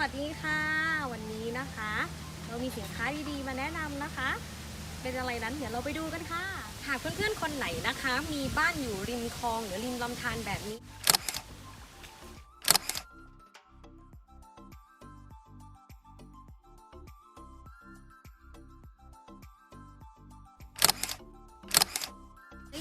วัสดีค่ะ วันนี้นะคะ เรามีสินค้าดีๆ มาแนะนำนะคะ เป็นอะไรนั้นเดี๋ยวเราไปดูกันค่ะ หากเพื่อนๆคนไหนนะคะ มีบ้านอยู่ริมคลองหรือริมลำธารแบบนี้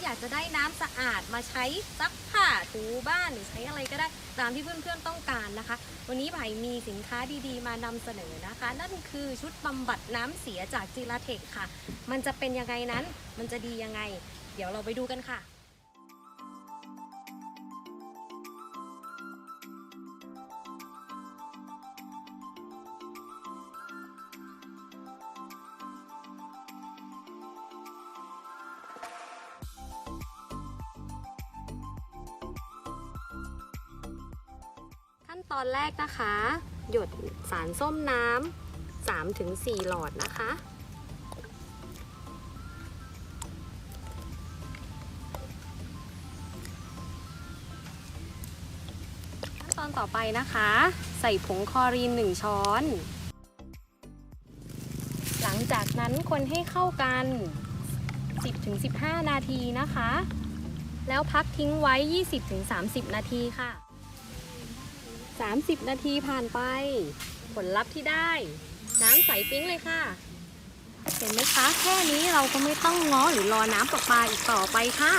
อยากจะได้น้ำสะอาดมาใช้ซักผ้าถูบ้านหรือใช้อะไรก็ได้ตามที่เพื่อนๆต้องการนะคะ วันนี้ไผ่มีสินค้าดีๆ มานำเสนอนะคะ นั่นคือชุดบำบัดน้ำเสียจากจีราเทคค่ะ มันจะเป็นยังไงนั้นมันจะดียังไง เดี๋ยวเราไปดูกันค่ะ ตอนแรกนะคะ หยดสารส้มน้ำ3ถึง4หลอดนะคะ ขั้นตอนต่อไปนะคะ ใส่ผงคลอรีน1ช้อน หลังจากนั้นคนให้เข้ากัน 10-15 นาทีนะคะ แล้วพักทิ้งไว้ 20-30 นาทีค่ะ 30 นาทีผ่านไป ผลลัพธ์ที่ได้น้ำใสปิ๊งเลยค่ะ เห็นไหมคะ แค่นี้เราก็ไม่ต้องง้อหรือรอน้ำประปาอีกต่อไปค่ะ